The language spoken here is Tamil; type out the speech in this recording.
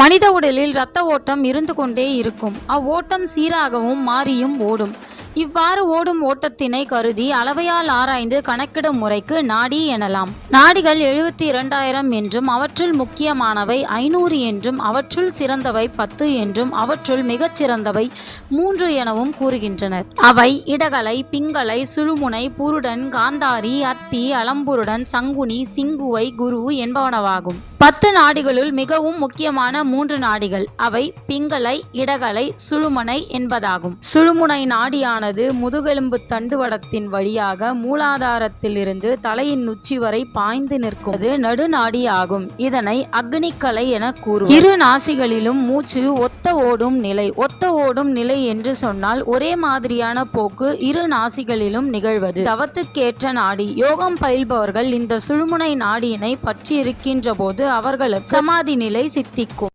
மனித உடலில் இரத்த ஓட்டம் இருந்து கொண்டே இருக்கும். அவ்வோட்டம் சீராகவும் மாறியும் ஓடும். இவ்வாறு ஓடும் ஓட்டத்தினை கருதி அளவையால் ஆராய்ந்து கணக்கிடும் முறைக்கு நாடி எனலாம். நாடிகள் எழுபத்தி இரண்டாயிரம் என்றும் அவற்றுள் முக்கியமானவை ஐநூறு என்றும் அவற்றுள் சிறந்தவை பத்து என்றும் அவற்றுள் மிகச் சிறந்தவை மூன்று எனவும் கூறுகின்றனர். அவை இடகலை பிங்கலை சுழுமுனை புருடன் காந்தாரி அத்தி அலம்புருடன் சங்குனி சிங்குவை குரு என்பவனவாகும் பத்து நாடிகளுள் மிகவும் முக்கியமான மூன்று நாடிகள் அவை பிங்களை இடகலை சுழுமுனை என்பதாகும். சுழுமுனை நாடியான நாடியானது முதுகெலும்பு தண்டுவடத்தின் வழியாக மூலாதாரத்திலிருந்து தலையின் உச்சி வரை பாய்ந்து நிற்கும். நடுநாடி ஆகும் இதனை அக்னிக்கலை என கூறும் இரு நாசிகளிலும் மூச்சு ஒத்த ஓடும் நிலை ஒத்த ஓடும் நிலை என்று சொன்னால் ஒரே மாதிரியான போக்கு இரு நாசிகளிலும் நிகழ்வது. தவத்துக்கேற்ற நாடி. யோகம் பயில்பவர்கள் இந்த சுழுமுனை நாடியினை பற்றி இருக்கின்ற போது அவர்களுக்கு சமாதி நிலை சித்திக்கும்.